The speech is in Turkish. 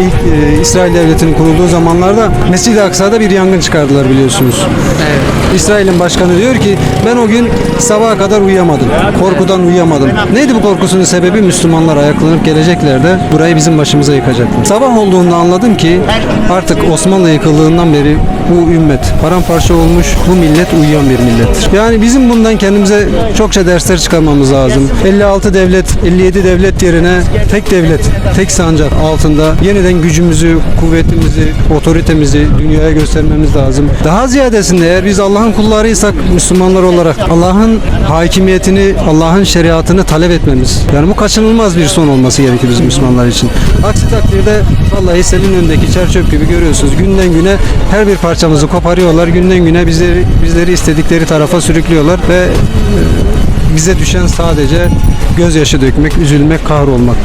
ilk e, İsrail devletinin kurulduğu zamanlarda Mescid-i Aksa'da bir yangın çıkardılar biliyorsunuz. İsrail'in başkanı diyor ki ben o gün sabaha kadar uyuyamadım. Korkudan uyuyamadım. Neydi bu korkusunun sebebi? Müslümanlar ayaklanıp gelecekler de burayı bizim başımıza yıkacaklar. Sabah olduğunda anladım ki artık Osmanlı yıkıldığından beri bu ümmet paramparça olmuş, bu millet uyuyan bir millettir. Yani bizim bundan kendimize çokça dersler çıkarmamız lazım. 56 devlet, 57 devlet yerine tek devlet, tek sancak altında yeniden gücümüzü, kuvvetimizi, otoritemizi dünyaya göstermemiz lazım. Daha ziyadesinde eğer biz Allah'ın kullarıysak Müslümanlar olarak Allah'ın hakimiyetini, Allah'ın şeriatını talep etmemiz. Yani bu kaçınılmaz bir son olması gerekir bizim Müslümanlar için. Aksi takdirde vallahi senin önündeki çerçöp gibi görüyorsunuz. Günden güne her bir parçamızı koparıyorlar. Günden güne bizleri, bizleri istedikleri tarafa sürüklüyorlar ve e, bize düşen sadece gözyaşı dökmek, üzülmek, kahrolmak.